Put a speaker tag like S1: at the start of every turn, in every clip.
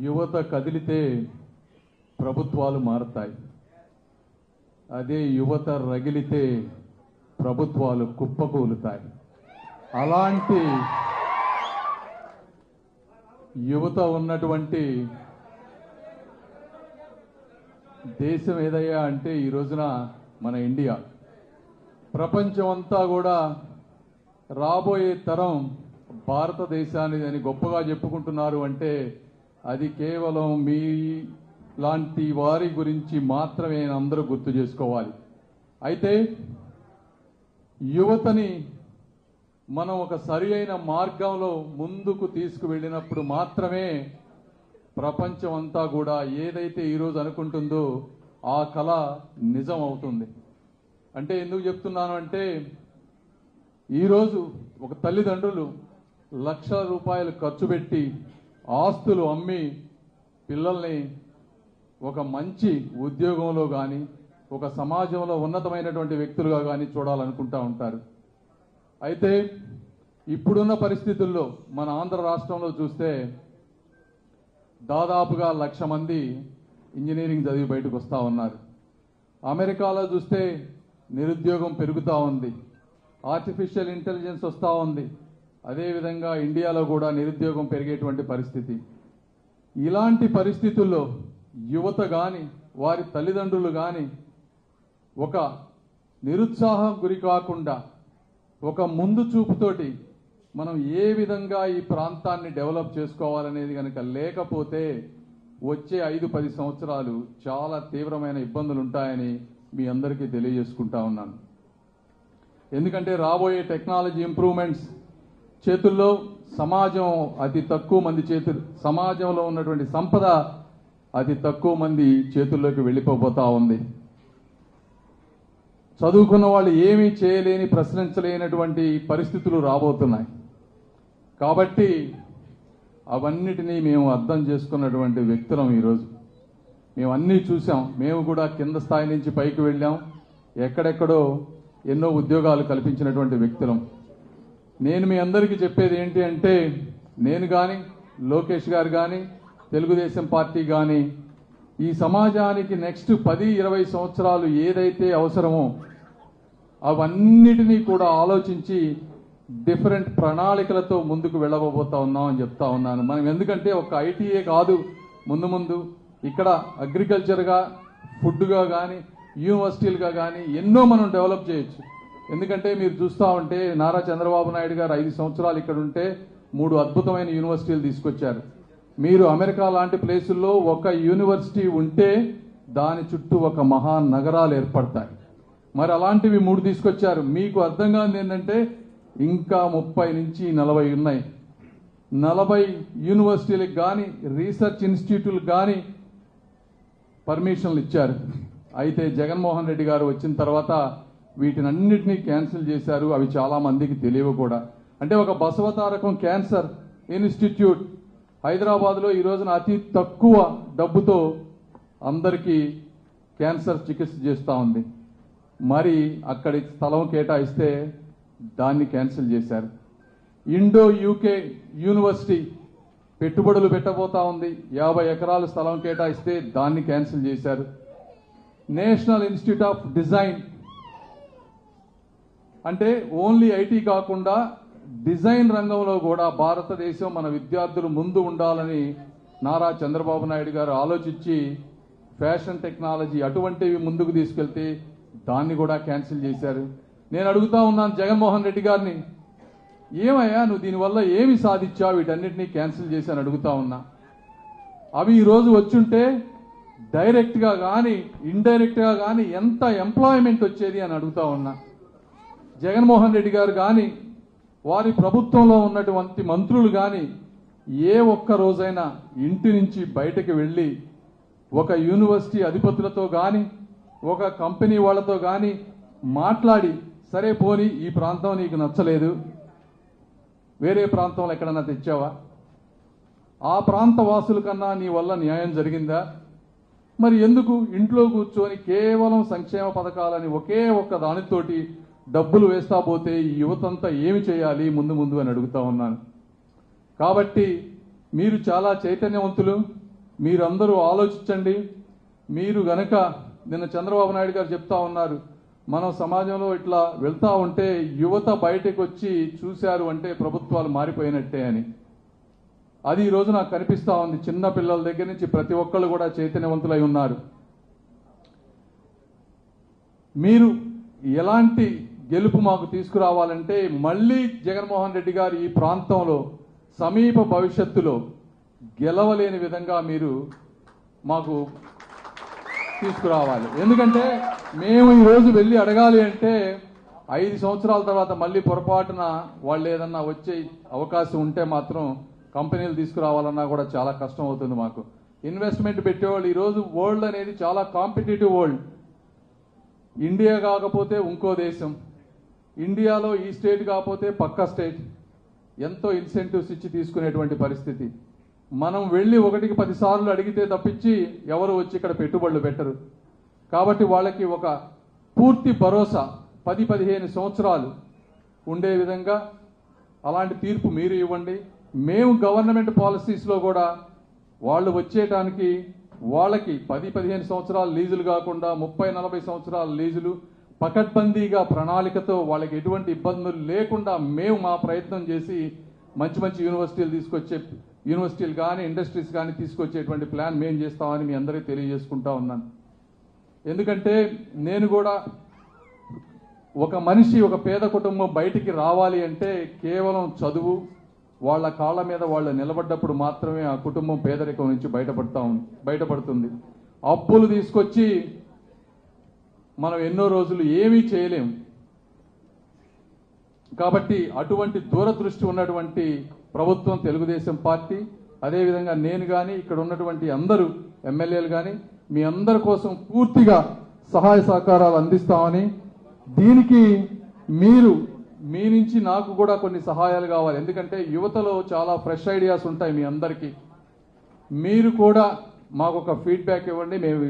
S1: యువత కదిలితే ప్రభుత్వాలు మారతాయి. అదే యువత రగిలితే ప్రభుత్వాలు కుప్పకూలుతాయి. అలాంటి యువత ఉన్నటువంటి దేశం ఏదయ్యా అంటే ఈ రోజున మన ఇండియా. ప్రపంచం అంతా కూడా రాబోయే తరం భారతదేశాన్ని అని గొప్పగా చెప్పుకుంటున్నారు అంటే అది కేవలం మీ లాంటి వారి గురించి మాత్రమే అందరూ గుర్తు చేసుకోవాలి. అయితే యువతని మనం ఒక సరి అయిన మార్గంలో ముందుకు తీసుకువెళ్ళినప్పుడు మాత్రమే ప్రపంచం అంతా కూడా ఏదైతే ఈరోజు అనుకుంటుందో ఆ కళ నిజం అవుతుంది. అంటే ఎందుకు చెప్తున్నాను అంటే ఈరోజు ఒక తల్లిదండ్రులు లక్షల రూపాయలు ఖర్చు పెట్టి ఆస్తులు అమ్మి పిల్లల్ని ఒక మంచి ఉద్యోగంలో కానీ ఒక సమాజంలో ఉన్నతమైనటువంటి వ్యక్తులుగా కానీ చూడాలనుకుంటా ఉంటారు. అయితే ఇప్పుడున్న పరిస్థితుల్లో మన ఆంధ్ర రాష్ట్రంలో చూస్తే దాదాపుగా లక్ష మంది ఇంజనీరింగ్ చదివి బయటకు వస్తూ ఉన్నారు. అమెరికాలో చూస్తే నిరుద్యోగం పెరుగుతూ ఉంది. ఆర్టిఫిషియల్ ఇంటెలిజెన్స్ వస్తూ ఉంది. అదేవిధంగా ఇండియాలో కూడా నిరుద్యోగం పెరిగేటువంటి పరిస్థితి. ఇలాంటి పరిస్థితుల్లో యువత కానీ వారి తల్లిదండ్రులు కానీ ఒక నిరుత్సాహం గురి కాకుండా ఒక ముందు చూపుతోటి మనం ఏ విధంగా ఈ ప్రాంతాన్ని డెవలప్ చేసుకోవాలనేది కనుక లేకపోతే వచ్చే ఐదు పది సంవత్సరాలు చాలా తీవ్రమైన ఇబ్బందులు ఉంటాయని మీ అందరికీ తెలియజేసుకుంటా ఉన్నాను. ఎందుకంటే రాబోయే టెక్నాలజీ ఇంప్రూవ్మెంట్స్ చేతుల్లో సమాజం అతి తక్కువ మంది చేతులు సమాజంలో ఉన్నటువంటి సంపద అతి తక్కువ మంది చేతుల్లోకి వెళ్ళిపోబోతా ఉంది. చదువుకున్న వాళ్ళు ఏమీ చేయలేని ప్రశ్నించలేనటువంటి పరిస్థితులు రాబోతున్నాయి. కాబట్టి అవన్నిటినీ మేము అర్థం చేసుకున్నటువంటి వ్యక్తులం ఈరోజు. మేము అన్నీ చూసాం మేము కూడా కింద స్థాయి నుంచి పైకి వెళ్ళాం. ఎక్కడెక్కడో ఎన్నో ఉద్యోగాలు కల్పించినటువంటి వ్యక్తులం. నేను మీ అందరికీ చెప్పేది ఏంటి అంటే నేను కానీ లోకేష్ గారు కానీ తెలుగుదేశం పార్టీ కానీ ఈ సమాజానికి నెక్స్ట్ పది ఇరవై సంవత్సరాలు ఏదైతే అవసరమో అవన్నిటినీ కూడా ఆలోచించి డిఫరెంట్ ప్రణాళికలతో ముందుకు వెళ్ళబోతా ఉన్నాం అని చెప్తా ఉన్నాను. మనం ఎందుకంటే ఒక ఐటీఏ కాదు ముందు ముందు. ఇక్కడ అగ్రికల్చర్గా ఫుడ్గా కానీ యూనివర్సిటీలుగా కానీ ఎన్నో మనం డెవలప్ చేయొచ్చు. ఎందుకంటే మీరు చూస్తూ ఉంటే నారా చంద్రబాబు నాయుడు గారు ఐదు సంవత్సరాలు ఇక్కడ ఉంటే మూడు అద్భుతమైన యూనివర్సిటీలు తీసుకొచ్చారు. మీరు అమెరికా లాంటి ప్లేసుల్లో ఒక యూనివర్సిటీ ఉంటే దాని చుట్టూ ఒక మహానగరాలు ఏర్పడతాయి. మరి అలాంటివి మూడు తీసుకొచ్చారు. మీకు అర్థం కానిది ఏంటంటే ఇంకా ముప్పై నుంచి నలభై ఉన్నాయి. నలభై యూనివర్సిటీలకు కానీ రీసెర్చ్ ఇన్స్టిట్యూట్లకు కానీ పర్మిషన్లు ఇచ్చారు. అయితే జగన్మోహన్ రెడ్డి గారు వచ్చిన తర్వాత వీటినన్నిటినీ క్యాన్సిల్ చేశారు. అవి చాలా మందికి తెలియవు కూడా. అంటే ఒక బసవతారకం క్యాన్సర్ ఇన్స్టిట్యూట్ హైదరాబాద్లో ఈ రోజున అతి తక్కువ డబ్బుతో అందరికీ క్యాన్సర్ చికిత్స చేస్తూ ఉంది. మరి అక్కడి స్థలం కేటాయిస్తే దాన్ని క్యాన్సిల్ చేశారు. ఇండో యూకే యూనివర్సిటీ పెట్టుబడులు పెట్టబోతా ఉంది. యాభై ఎకరాల స్థలం కేటాయిస్తే దాన్ని క్యాన్సిల్ చేశారు. నేషనల్ ఇన్స్టిట్యూట్ ఆఫ్ డిజైన్ అంటే ఓన్లీ ఐటీ కాకుండా డిజైన్ రంగంలో కూడా భారతదేశం మన విద్యార్థులు ముందు ఉండాలని నారా చంద్రబాబు నాయుడు గారు ఆలోచించి ఫ్యాషన్ టెక్నాలజీ అటువంటివి ముందుకు తీసుకెళ్తే దాన్ని కూడా క్యాన్సిల్ చేశారు. నేను అడుగుతా ఉన్నాను జగన్మోహన్ రెడ్డి గారిని ఏమయ్యా నువ్వు దీనివల్ల ఏమి సాధించావు? వీటన్నిటినీ క్యాన్సిల్ చేసి అని అడుగుతా ఉన్నా. అవి ఈరోజు వచ్చుంటే డైరెక్ట్గా కానీ ఇండైరెక్ట్గా కానీ ఎంత ఎంప్లాయ్మెంట్ వచ్చేది అని అడుగుతా ఉన్నా. జగన్మోహన్ రెడ్డి గారు కానీ వారి ప్రభుత్వంలో ఉన్నటువంటి మంత్రులు కానీ ఏ ఒక్క రోజైనా ఇంటి నుంచి బయటకు వెళ్ళి ఒక యూనివర్సిటీ అధిపతులతో కానీ ఒక కంపెనీ వాళ్ళతో కానీ మాట్లాడి సరే పోని ఈ ప్రాంతం నీకు నచ్చలేదు వేరే ప్రాంతంలో ఎక్కడన్నా తెచ్చావా? ఆ ప్రాంత వాసుల కన్నా నీ వల్ల న్యాయం జరిగిందా? మరి ఎందుకు ఇంట్లో కూర్చొని కేవలం సంక్షేమ పథకాలని ఒకే ఒక్క దానితోటి డబ్బులు వేస్తా పోతే ఈ యువతంతా ఏమి చేయాలి? ముందు ముందు అని అడుగుతా ఉన్నాను. కాబట్టి మీరు చాలా చైతన్యవంతులు. మీరందరూ ఆలోచించండి. మీరు గనక నిన్న చంద్రబాబు నాయుడు గారు చెప్తా ఉన్నారు మనం సమాజంలో ఇట్లా వెళ్తా ఉంటే యువత బయటకు వచ్చి చూశారు అంటే ప్రభుత్వాలు మారిపోయినట్టే అని. అది ఈ నాకు కనిపిస్తూ ఉంది. చిన్న పిల్లల దగ్గర నుంచి ప్రతి ఒక్కళ్ళు కూడా చైతన్యవంతులై ఉన్నారు. మీరు ఎలాంటి గెలుపు మాకు తీసుకురావాలంటే మళ్ళీ జగన్మోహన్ రెడ్డి గారు ఈ ప్రాంతంలో సమీప భవిష్యత్తులో గెలవలేని విధంగా మీరు మాకు తీసుకురావాలి. ఎందుకంటే మేము ఈరోజు వెళ్ళి అడగాలి అంటే ఐదు సంవత్సరాల తర్వాత మళ్ళీ పొరపాటున వాళ్ళు ఏదన్నా వచ్చే అవకాశం ఉంటే మాత్రం కంపెనీలు తీసుకురావాలన్నా కూడా చాలా కష్టం అవుతుంది మాకు. ఇన్వెస్ట్మెంట్ పెట్టేవాళ్ళు ఈరోజు వరల్డ్ అనేది చాలా కాంపిటేటివ్ వరల్డ్. ఇండియా కాకపోతే ఇంకో దేశం. ఇండియాలో ఈ స్టేట్ కాకపోతే పక్క స్టేట్. ఎంతో ఇన్సెంటివ్స్ ఇచ్చి తీసుకునేటువంటి పరిస్థితి. మనం వెళ్ళి ఒకటికి పదిసార్లు అడిగితే తప్పించి ఎవరు వచ్చి ఇక్కడ పెట్టుబడులు పెట్టరు. కాబట్టి వాళ్ళకి ఒక పూర్తి భరోసా పది పదిహేను సంవత్సరాలు ఉండే విధంగా అలాంటి తీర్పు మీరు ఇవ్వండి. మేము గవర్నమెంట్ పాలసీస్లో కూడా వాళ్ళు వచ్చేయటానికి వాళ్ళకి పది పదిహేను సంవత్సరాలు లీజులు కాకుండా ముప్పై నలభై సంవత్సరాల లీజులు పకడ్బందీగా ప్రణాళికతో వాళ్ళకి ఎటువంటి ఇబ్బందులు లేకుండా మేము మా ప్రయత్నం చేసి మంచి మంచి యూనివర్సిటీలు తీసుకొచ్చే యూనివర్సిటీలు కానీ ఇండస్ట్రీస్ కానీ తీసుకొచ్చేటువంటి ప్లాన్ మేము చేస్తామని మీ అందరికీ తెలియజేసుకుంటా ఉన్నాను. ఎందుకంటే నేను కూడా ఒక మనిషి ఒక పేద కుటుంబం బయటికి రావాలి అంటే కేవలం చదువు వాళ్ళ కాళ్ళ మీద వాళ్ళు నిలబడ్డప్పుడు మాత్రమే ఆ కుటుంబం పేదరికం నుంచి బయటపడతా ఉంది బయటపడుతుంది. అప్పులు తీసుకొచ్చి మనం ఎన్నో రోజులు ఏమీ చేయలేము కాబట్టి అటువంటి దూరదృష్టి ఉన్నటువంటి ప్రభుత్వం తెలుగుదేశం పార్టీ అదేవిధంగా నేను కానీ ఇక్కడ ఉన్నటువంటి అందరూ ఎమ్మెల్యేలు కానీ మీ అందరి కోసం పూర్తిగా సహాయ సహకారాలు అందిస్తామని దీనికి మీరు మీ నుంచి నాకు కూడా కొన్ని సహాయాలు కావాలి. ఎందుకంటే యువతలో చాలా ఫ్రెష్ ఐడియాస్ ఉంటాయి మీ అందరికీ. మీరు కూడా మాకు ఒక ఫీడ్బ్యాక్ ఇవ్వండి. మేము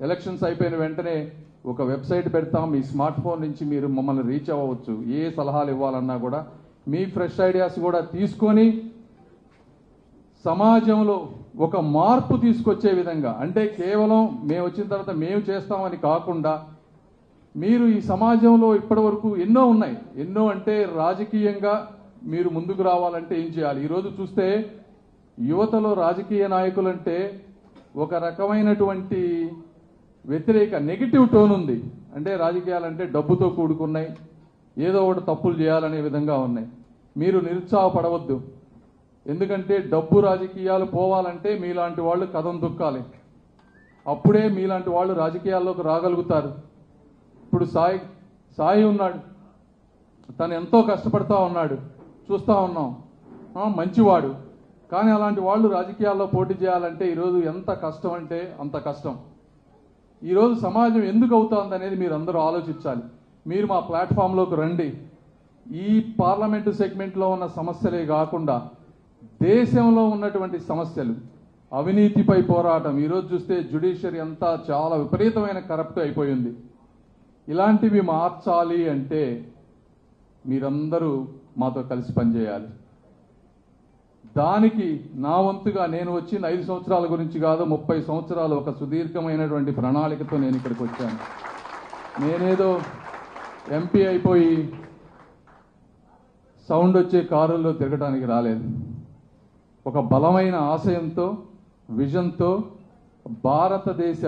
S1: ఎలక్షన్స్ అయిపోయిన వెంటనే ఒక వెబ్సైట్ పెడతాం మీ స్మార్ట్ ఫోన్ నుంచి మీరు మమ్మల్ని రీచ్ అవ్వచ్చు ఏ సలహాలు ఇవ్వాలన్నా కూడా మీ ఫ్రెష్ ఐడియాస్ కూడా తీసుకొని సమాజంలో ఒక మార్పు తీసుకొచ్చే విధంగా అంటే కేవలం మేము వచ్చిన తర్వాత మేము చేస్తామని కాకుండా మీరు ఈ సమాజంలో ఇప్పటి వరకు ఎన్నో ఉన్నాయి. ఎన్నో అంటే రాజకీయంగా మీరు ముందుకు రావాలంటే ఏం చేయాలి? ఈరోజు చూస్తే యువతలో రాజకీయ నాయకులంటే ఒక రకమైనటువంటి వ్యతిరేక నెగిటివ్ టోన్ ఉంది. అంటే రాజకీయాలంటే డబ్బుతో కూడుకున్నాయి. ఏదో ఒకటి తప్పులు చేయాలనే విధంగా ఉన్నాయి. మీరు నిరుత్సాహపడవద్దు. ఎందుకంటే డబ్బు రాజకీయాలు పోవాలంటే మీలాంటి వాళ్ళు కథం దుక్కాలి. అప్పుడే మీలాంటి వాళ్ళు రాజకీయాల్లోకి రాగలుగుతారు. ఇప్పుడు సాయి సాయి ఉన్నాడు. తను ఎంతో కష్టపడతా ఉన్నాడు. చూస్తా ఉన్నాం. మంచివాడు. కానీ అలాంటి వాళ్ళు రాజకీయాల్లో పోటీ చేయాలంటే ఈరోజు ఎంత కష్టం అంటే అంత కష్టం. ఈరోజు సమాజం ఎందుకు అవుతోంది అనేది మీరు అందరూ ఆలోచించాలి. మీరు మా ప్లాట్ఫామ్లోకి రండి. ఈ పార్లమెంటు సెగ్మెంట్లో ఉన్న సమస్యలే కాకుండా దేశంలో ఉన్నటువంటి సమస్యలు అవినీతిపై పోరాటం. ఈరోజు చూస్తే జ్యుడిషియరీ అంతా చాలా విపరీతమైన కరప్ట్ అయిపోయింది ఇలాంటివి మార్చాలి అంటే మీరందరూ మాతో కలిసి పనిచేయాలి. దానికి నా వంతుగా నేను వచ్చిన ఐదు సంవత్సరాల గురించి కాదు ముప్పై సంవత్సరాలు ఒక సుదీర్ఘమైనటువంటి ప్రణాళికతో నేను ఇక్కడికి వచ్చాను. నేనేదో ఎంపీ అయిపోయి సౌండ్ వచ్చే కారుల్లో తిరగడానికి రాలేదు. ఒక బలమైన ఆశయంతో విజన్తో భారతదేశ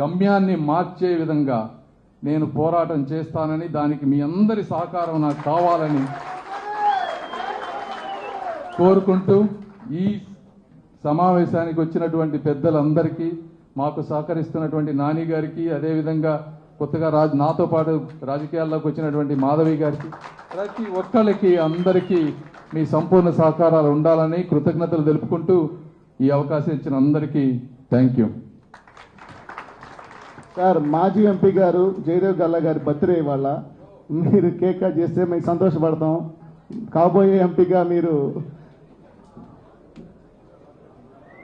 S1: గమ్యాన్ని మార్చే విధంగా నేను పోరాటం చేస్తానని దానికి మీ అందరి సహకారం నాకు కావాలని కోరుకుంటూ ఈ సమావేశానికి వచ్చినటువంటి పెద్దలందరికీ మాకు సహకరిస్తున్నటువంటి నాని గారికి అదేవిధంగా కొత్తగా రాజ్ నాతో పాటు రాజకీయాల్లోకి వచ్చినటువంటి మాధవి గారికి ప్రతి ఒక్కళ్ళకి అందరికీ మీ సంపూర్ణ సహకారాలు ఉండాలని కృతజ్ఞతలు తెలుపుకుంటూ ఈ అవకాశం ఇచ్చిన అందరికీ థ్యాంక్ యూ
S2: సార్ మాజీ ఎంపీ గారు జయదేవ్ గల్లా గారి బర్త్డే ఇవాళ. మీరు కేక్ కట్ చేస్తే మేము సంతోషపడతాం. కాబోయే ఎంపీగా మీరు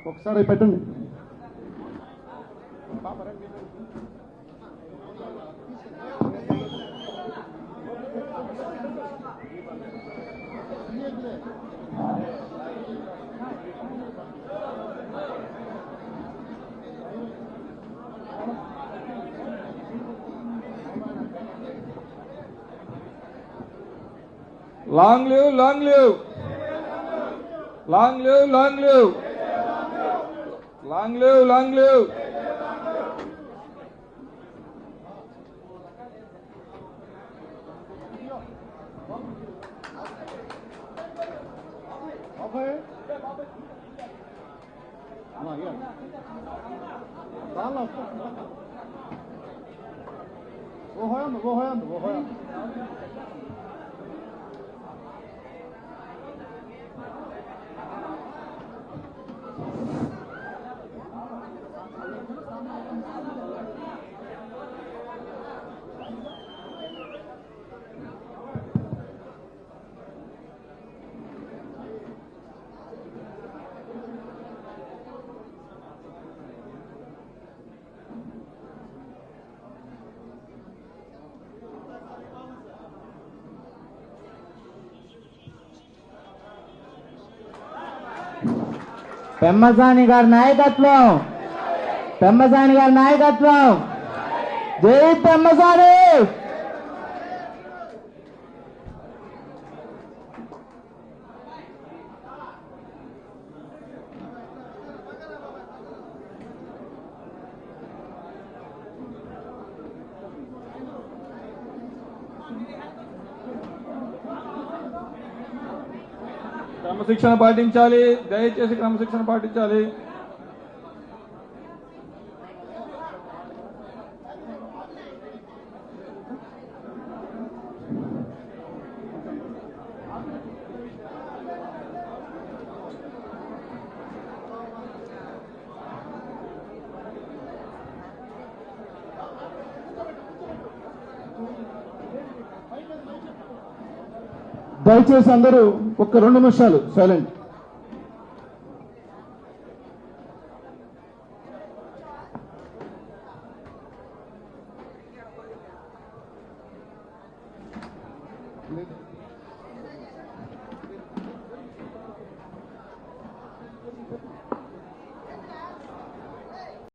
S2: ఒకసారి పెట్టండి
S3: long live long live long live long live Long live, long live.
S2: Vou roendo, vou roendo, vou roendo.
S4: Pemmasani గారి నాయకత్వం పెమ్మసాని గారి నాయకత్వం జై పెమ్మసాని
S3: క్రమశిక్షణ పాటించాలి. దయచేసి క్రమశిక్షణ పాటించాలి.
S2: దయచేసి అందరూ ఒక్క రెండు నిమిషాలు సైలెంట్